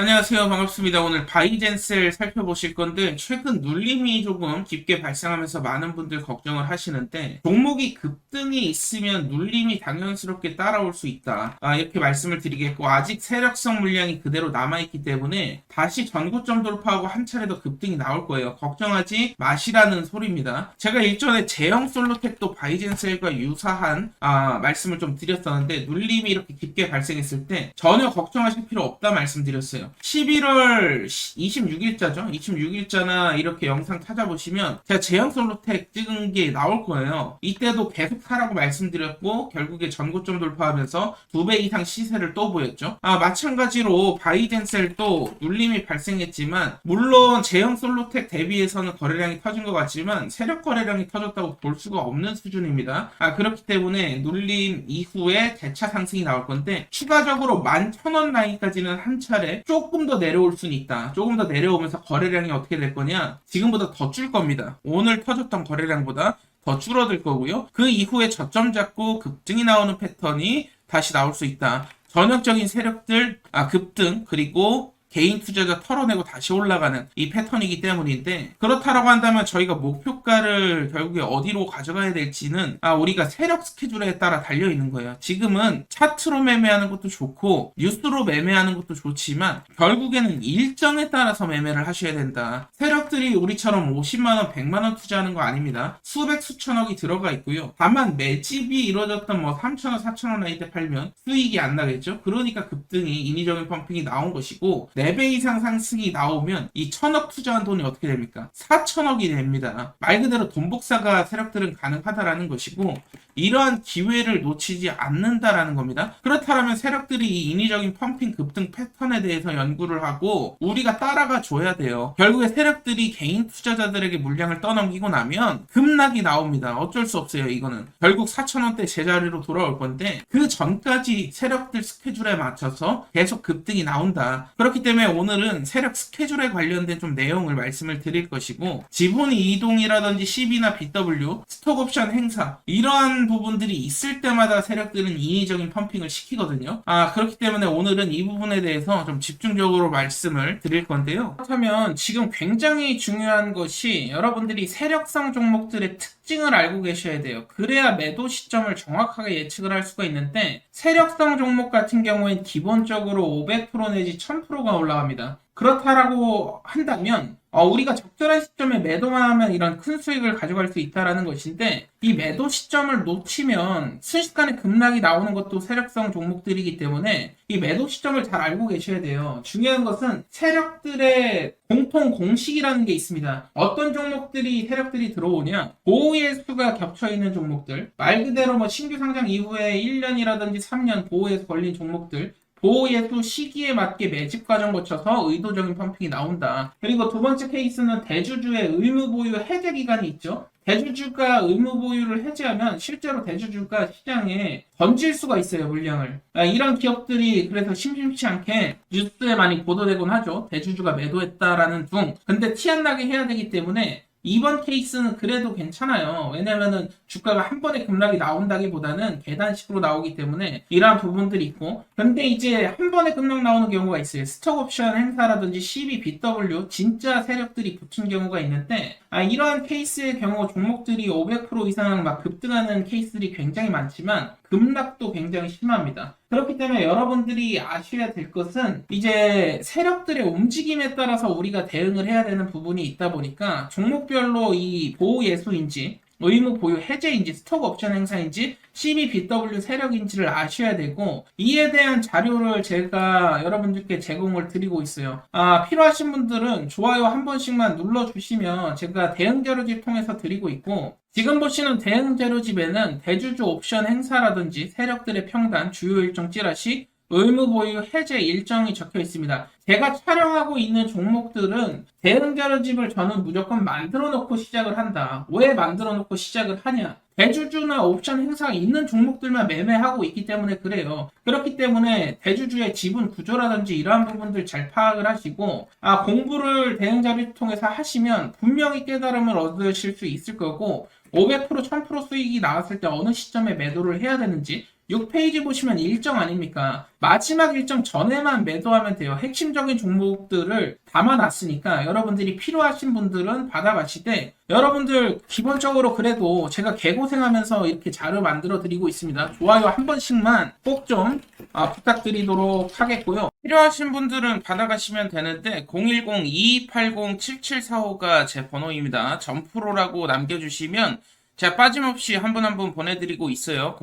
안녕하세요. 반갑습니다. 오늘 바이젠셀 살펴보실 건데, 최근 눌림이 조금 깊게 발생하면서 많은 분들 걱정을 하시는데, 종목이 급등이 있으면 눌림이 당연스럽게 따라올 수 있다. 아, 이렇게 말씀을 드리겠고, 아직 세력성 물량이 그대로 남아있기 때문에, 다시 전고점 돌파하고 한 차례 더 급등이 나올 거예요. 걱정하지 마시라는 소리입니다. 제가 일전에 제형 솔로텍도 바이젠셀과 유사한, 아, 말씀을 좀 드렸었는데, 눌림이 이렇게 깊게 발생했을 때, 전혀 걱정하실 필요 없다 말씀드렸어요. 11월 26일자죠? 26일자나 이렇게 영상 찾아보시면 제가 제형 솔로텍 찍은 게 나올 거예요. 이때도 계속 사라고 말씀드렸고 결국에 전고점 돌파하면서 두 배 이상 시세를 또 보였죠. 아 마찬가지로 바이젠셀도 눌림이 발생했지만 물론 제형 솔로텍 대비해서는 거래량이 터진 것 같지만 세력 거래량이 터졌다고 볼 수가 없는 수준입니다. 아 그렇기 때문에 눌림 이후에 대차 상승이 나올 건데 추가적으로 11,000원 라인까지는 한 차례 조금 더 내려올 수는 있다. 조금 더 내려오면서 거래량이 어떻게 될 거냐? 지금보다 더 줄 겁니다. 오늘 터졌던 거래량보다 더 줄어들 거고요. 그 이후에 저점 잡고 급등이 나오는 패턴이 다시 나올 수 있다. 전역적인 세력들, 아, 급등, 그리고 개인 투자자 털어내고 다시 올라가는 이 패턴이기 때문인데 그렇다라고 한다면 저희가 목표가를 결국에 어디로 가져가야 될지는 아 우리가 세력 스케줄에 따라 달려 있는 거예요. 지금은 차트로 매매하는 것도 좋고 뉴스로 매매하는 것도 좋지만 결국에는 일정에 따라서 매매를 하셔야 된다. 세력들이 우리처럼 50만 원, 100만 원 투자하는 거 아닙니다. 수백 수천억이 들어가 있고요. 다만 매집이 이루어졌던 뭐 3천 원, 4천 원 라인 때 팔면 수익이 안 나겠죠. 그러니까 급등이 인위적인 펌핑이 나온 것이고 4배 이상 상승이 나오면 이 천억 투자한 돈이 어떻게 됩니까? 4천억이 됩니다. 말 그대로 돈 복사가 세력들은 가능하다라는 것이고 이러한 기회를 놓치지 않는다라는 겁니다. 그렇다면 세력들이 이 인위적인 펌핑 급등 패턴에 대해서 연구를 하고 우리가 따라가 줘야 돼요. 결국에 세력들이 개인 투자자들에게 물량을 떠넘기고 나면 급락이 나옵니다. 어쩔 수 없어요. 이거는 결국 4천원대 제자리로 돌아올 건데 그 전까지 세력들 스케줄에 맞춰서 계속 급등이 나온다. 그렇기 때문에 오늘은 세력 스케줄에 관련된 좀 내용을 말씀을 드릴 것이고 지분 이동이라든지 CB나 BW, 스톡옵션 행사 이러한 부분들이 있을 때마다 세력들은 인위적인 펌핑을 시키거든요. 아 그렇기 때문에 오늘은 이 부분에 대해서 좀 집중적으로 말씀을 드릴 건데요. 그렇다면 지금 굉장히 중요한 것이 여러분들이 세력성 종목들의 특징을 알고 계셔야 돼요. 그래야 매도 시점을 정확하게 예측을 할 수가 있는데 세력성 종목 같은 경우엔 기본적으로 500% 내지 1000%가 올라갑니다. 그렇다라고 한다면 어, 우리가 적절한 시점에 매도만 하면 이런 큰 수익을 가져갈 수 있다라는 것인데 이 매도 시점을 놓치면 순식간에 급락이 나오는 것도 세력성 종목들이기 때문에 이 매도 시점을 잘 알고 계셔야 돼요. 중요한 것은 세력들의 공통 공식이라는 게 있습니다. 어떤 종목들이 세력들이 들어오냐 보호의 수가 겹쳐 있는 종목들 말 그대로 뭐 신규 상장 이후에 1년이라든지 3년 보호에서 걸린 종목들 보호예수 시기에 맞게 매집 과정 거쳐서 의도적인 펌핑이 나온다. 그리고 두 번째 케이스는 대주주의 의무 보유 해제 기간이 있죠. 대주주가 의무 보유를 해제하면 실제로 대주주가 시장에 던질 수가 있어요 물량을 아, 이런 기업들이 그래서 심심치 않게 뉴스에 많이 보도되곤 하죠 대주주가 매도했다라는 둥 근데 티 안 나게 해야 되기 때문에 이번 케이스는 그래도 괜찮아요. 왜냐면은 주가가 한 번에 급락이 나온다기보다는 계단식으로 나오기 때문에 이러한 부분들이 있고 근데 이제 한 번에 급락 나오는 경우가 있어요. 스톡 옵션 행사라든지 CB, BW 진짜 세력들이 붙은 경우가 있는데 아, 이러한 케이스의 경우 종목들이 500% 이상 막 급등하는 케이스들이 굉장히 많지만 급락도 굉장히 심합니다. 그렇기 때문에 여러분들이 아셔야 될 것은 이제 세력들의 움직임에 따라서 우리가 대응을 해야 되는 부분이 있다 보니까 종목별로 이 보호 예수인지 의무 보유 해제인지 스톡 옵션 행사인지 CBBW 세력인지를 아셔야 되고 이에 대한 자료를 제가 여러분들께 제공을 드리고 있어요. 아, 필요하신 분들은 좋아요 한 번씩만 눌러주시면 제가 대응 자료집 통해서 드리고 있고 지금 보시는 대응 자료집에는 대주주 옵션 행사라든지 세력들의 평단, 주요 일정 찌라시, 의무 보유 해제 일정이 적혀 있습니다. 제가 촬영하고 있는 종목들은 대응 자료집을 저는 무조건 만들어 놓고 시작을 한다. 왜 만들어 놓고 시작을 하냐? 대주주나 옵션 행사가 있는 종목들만 매매하고 있기 때문에 그래요. 그렇기 때문에 대주주의 지분 구조라든지 이러한 부분들 잘 파악을 하시고 아 공부를 대응 자료 통해서 하시면 분명히 깨달음을 얻으실 수 있을 거고 500% 1000% 수익이 나왔을 때 어느 시점에 매도를 해야 되는지 6페이지 보시면 일정 아닙니까? 마지막 일정 전에만 매도하면 돼요. 핵심적인 종목들을 담아놨으니까 여러분들이 필요하신 분들은 받아가시되 여러분들 기본적으로 그래도 제가 개고생하면서 이렇게 자료 만들어 드리고 있습니다. 좋아요 한 번씩만 꼭좀 아, 부탁드리도록 하겠고요. 필요하신 분들은 받아가시면 되는데 010-2280-7745가 제 번호입니다. 점프로라고 남겨주시면 제가 빠짐없이 한 분 한 분 보내드리고 있어요.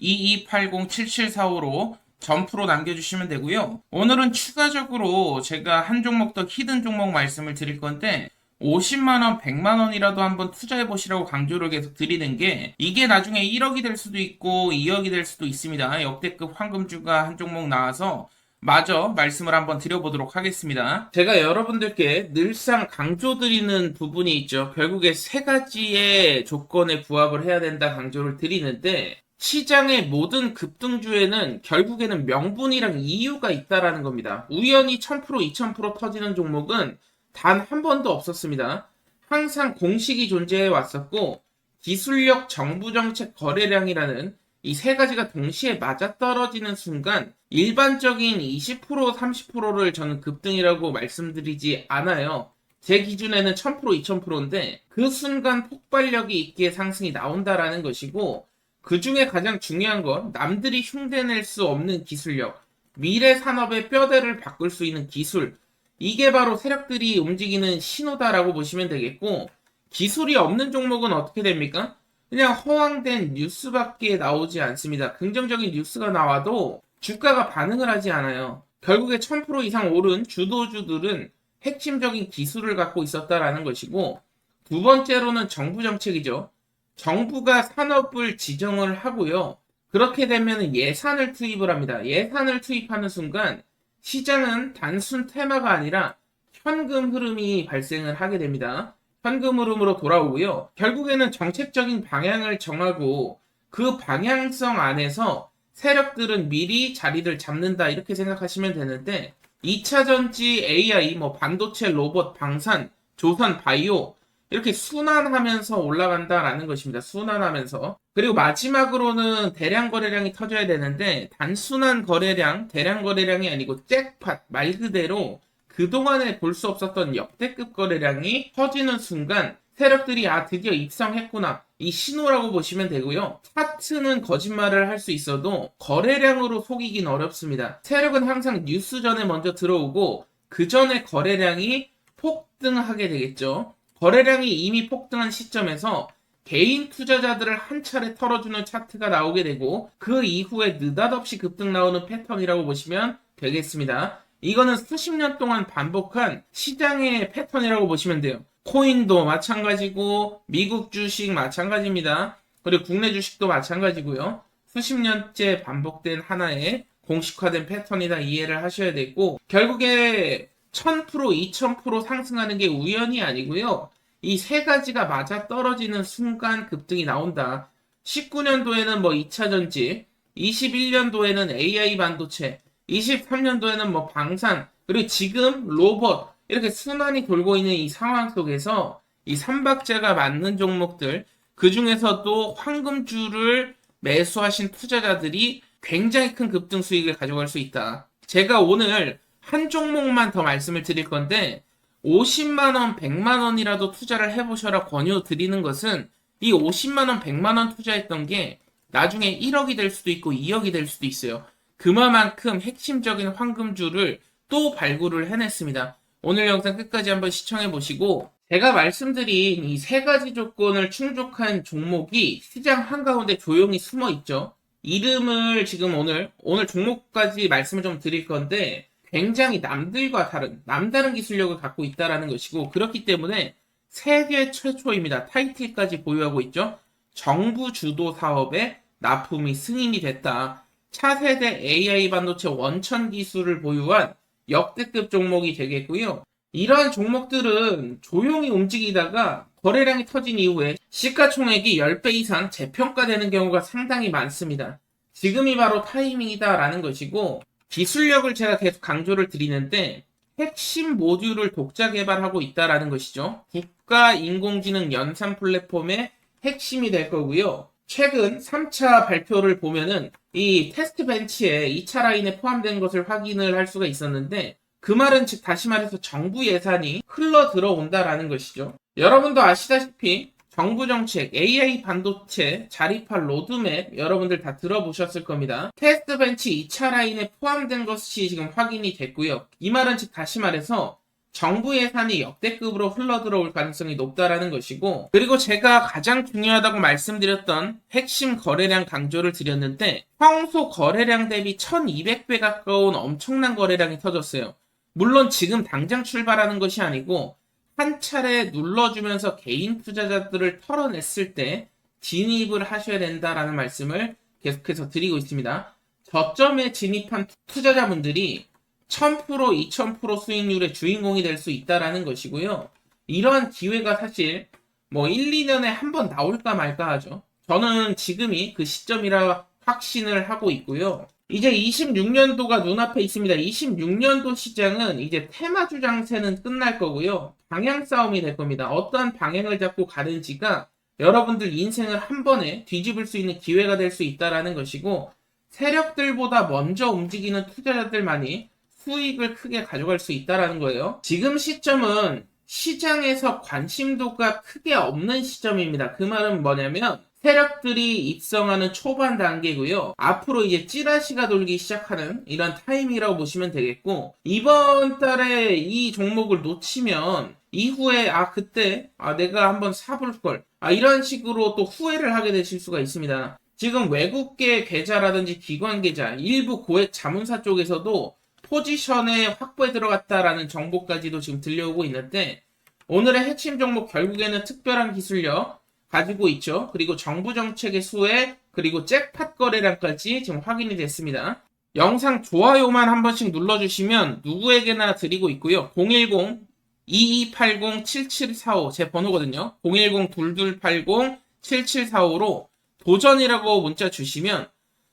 010-2280-7745로 점프로 남겨주시면 되고요. 오늘은 추가적으로 제가 한 종목 더 히든 종목 말씀을 드릴 건데 50만원, 100만원이라도 한번 투자해보시라고 강조를 계속 드리는 게 이게 나중에 1억이 될 수도 있고 2억이 될 수도 있습니다. 역대급 황금주가 한 종목 나와서 마저 말씀을 한번 드려보도록 하겠습니다. 제가 여러분들께 늘상 강조드리는 부분이 있죠. 결국에 세 가지의 조건에 부합을 해야 된다 강조를 드리는데 시장의 모든 급등주에는 결국에는 명분이랑 이유가 있다라는 겁니다. 우연히 1000% 2000% 터지는 종목은 단 한 번도 없었습니다. 항상 공식이 존재해 왔었고 기술력, 정부 정책, 거래량이라는 이 세 가지가 동시에 맞아떨어지는 순간 일반적인 20% 30%를 저는 급등이라고 말씀드리지 않아요. 제 기준에는 1000% 2000%인데 그 순간 폭발력이 있게 상승이 나온다라는 것이고 그 중에 가장 중요한 건 남들이 흉내낼 수 없는 기술력, 미래 산업의 뼈대를 바꿀 수 있는 기술, 이게 바로 세력들이 움직이는 신호다라고 보시면 되겠고, 기술이 없는 종목은 어떻게 됩니까? 그냥 허황된 뉴스밖에 나오지 않습니다. 긍정적인 뉴스가 나와도 주가가 반응을 하지 않아요. 결국에 1000% 이상 오른 주도주들은 핵심적인 기술을 갖고 있었다라는 것이고, 두 번째로는 정부 정책이죠. 정부가 산업을 지정을 하고요. 그렇게 되면 예산을 투입을 합니다. 예산을 투입하는 순간 시장은 단순 테마가 아니라 현금 흐름이 발생을 하게 됩니다. 현금 흐름으로 돌아오고요. 결국에는 정책적인 방향을 정하고 그 방향성 안에서 세력들은 미리 자리를 잡는다 이렇게 생각하시면 되는데 2차 전지, AI, 뭐 반도체, 로봇, 방산, 조선, 바이오 이렇게 순환하면서 올라간다라는 것입니다. 순환하면서. 그리고 마지막으로는 대량 거래량이 터져야 되는데 단순한 거래량, 대량 거래량이 아니고 잭팟 말 그대로 그동안에 볼 수 없었던 역대급 거래량이 터지는 순간 세력들이 아 드디어 입성했구나 이 신호라고 보시면 되고요. 차트는 거짓말을 할 수 있어도 거래량으로 속이긴 어렵습니다. 세력은 항상 뉴스 전에 먼저 들어오고 그 전에 거래량이 폭등하게 되겠죠. 거래량이 이미 폭등한 시점에서 개인 투자자들을 한 차례 털어주는 차트가 나오게 되고 그 이후에 느닷없이 급등 나오는 패턴이라고 보시면 되겠습니다. 이거는 수십 년 동안 반복한 시장의 패턴이라고 보시면 돼요. 코인도 마찬가지고 미국 주식 마찬가지입니다. 그리고 국내 주식도 마찬가지고요. 수십 년째 반복된 하나의 공식화된 패턴이다 이해를 하셔야 되고 결국에 1000% 2000% 상승하는 게 우연이 아니고요. 이 세 가지가 맞아 떨어지는 순간 급등이 나온다. 19년도에는 뭐 2차 전지, 21년도에는 AI 반도체, 23년도에는 뭐 방산, 그리고 지금 로봇, 이렇게 순환이 돌고 있는 이 상황 속에서 이 삼박자가 맞는 종목들, 그 중에서도 황금주를 매수하신 투자자들이 굉장히 큰 급등 수익을 가져갈 수 있다. 제가 오늘 한 종목만 더 말씀을 드릴 건데, 50만원, 100만원이라도 투자를 해보셔라 권유 드리는 것은 이 50만원, 100만원 투자했던 게 나중에 1억이 될 수도 있고 2억이 될 수도 있어요. 그만큼 핵심적인 황금주를 또 발굴을 해냈습니다. 오늘 영상 끝까지 한번 시청해 보시고 제가 말씀드린 이 세 가지 조건을 충족한 종목이 시장 한가운데 조용히 숨어 있죠. 이름을 지금 오늘 오늘 종목까지 말씀을 좀 드릴 건데 굉장히 남들과 다른 남다른 기술력을 갖고 있다라는 것이고 그렇기 때문에 세계 최초입니다. 타이틀까지 보유하고 있죠. 정부 주도 사업에 납품이 승인이 됐다. 차세대 AI 반도체 원천 기술을 보유한 역대급 종목이 되겠고요. 이러한 종목들은 조용히 움직이다가 거래량이 터진 이후에 시가총액이 10배 이상 재평가되는 경우가 상당히 많습니다. 지금이 바로 타이밍이다라는 것이고 기술력을 제가 계속 강조를 드리는데 핵심 모듈을 독자 개발하고 있다라는 것이죠. 국가 인공지능 연산 플랫폼의 핵심이 될 거고요. 최근 3차 발표를 보면은 이 테스트 벤치에 2차 라인에 포함된 것을 확인을 할 수가 있었는데 그 말은 즉 다시 말해서 정부 예산이 흘러 들어온다라는 것이죠. 여러분도 아시다시피 정부 정책, AI 반도체, 자립할 로드맵 여러분들 다 들어보셨을 겁니다. 테스트 벤치 2차 라인에 포함된 것이 지금 확인이 됐고요. 이 말은 즉 다시 말해서 정부 예산이 역대급으로 흘러 들어올 가능성이 높다라는 것이고 그리고 제가 가장 중요하다고 말씀드렸던 핵심 거래량 강조를 드렸는데 평소 거래량 대비 1200배 가까운 엄청난 거래량이 터졌어요. 물론 지금 당장 출발하는 것이 아니고 한 차례 눌러주면서 개인 투자자들을 털어냈을 때 진입을 하셔야 된다라는 말씀을 계속해서 드리고 있습니다. 저점에 진입한 투자자분들이 1000% 2000% 수익률의 주인공이 될 수 있다라는 것이고요. 이러한 기회가 사실 뭐 1, 2년에 한 번 나올까 말까 하죠. 저는 지금이 그 시점이라 확신을 하고 있고요. 이제 26년도가 눈앞에 있습니다. 26년도 시장은 이제 테마 주 장세는 끝날 거고요. 방향 싸움이 될 겁니다. 어떠한 방향을 잡고 가는지가 여러분들 인생을 한 번에 뒤집을 수 있는 기회가 될 수 있다라는 것이고 세력들보다 먼저 움직이는 투자자들만이 수익을 크게 가져갈 수 있다라는 거예요. 지금 시점은 시장에서 관심도가 크게 없는 시점입니다. 그 말은 뭐냐면 세력들이 입성하는 초반 단계고요. 앞으로 이제 찌라시가 돌기 시작하는 이런 타이밍이라고 보시면 되겠고 이번 달에 이 종목을 놓치면 이후에 아 그때 아 내가 한번 사볼 걸. 아 이런 식으로 또 후회를 하게 되실 수가 있습니다. 지금 외국계 계좌라든지 기관 계좌, 일부 고액 자문사 쪽에서도 포지션에 확보에 들어갔다라는 정보까지도 지금 들려오고 있는데 오늘의 핵심 종목 결국에는 특별한 기술력 가지고 있죠. 그리고 정부 정책의 수혜 그리고 잭팟 거래량까지 지금 확인이 됐습니다. 영상 좋아요만 한 번씩 눌러주시면 누구에게나 드리고 있고요. 010 2280-7745 제 번호거든요. 010-2280-7745로 도전이라고 문자 주시면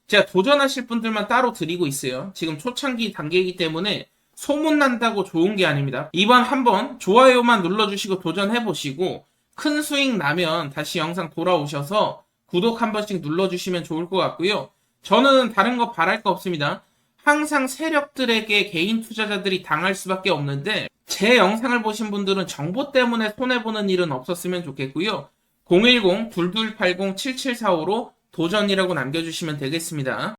제가 도전하실 분들만 따로 드리고 있어요. 지금 초창기 단계이기 때문에 소문난다고 좋은 게 아닙니다. 이번 한번 좋아요만 눌러주시고 도전해보시고 큰 수익 나면 다시 영상 돌아오셔서 구독 한 번씩 눌러주시면 좋을 것 같고요. 저는 다른 거 바랄 거 없습니다. 항상 세력들에게 개인 투자자들이 당할 수밖에 없는데 제 영상을 보신 분들은 정보 때문에 손해보는 일은 없었으면 좋겠고요. 010-2280-7745로 도전이라고 남겨주시면 되겠습니다.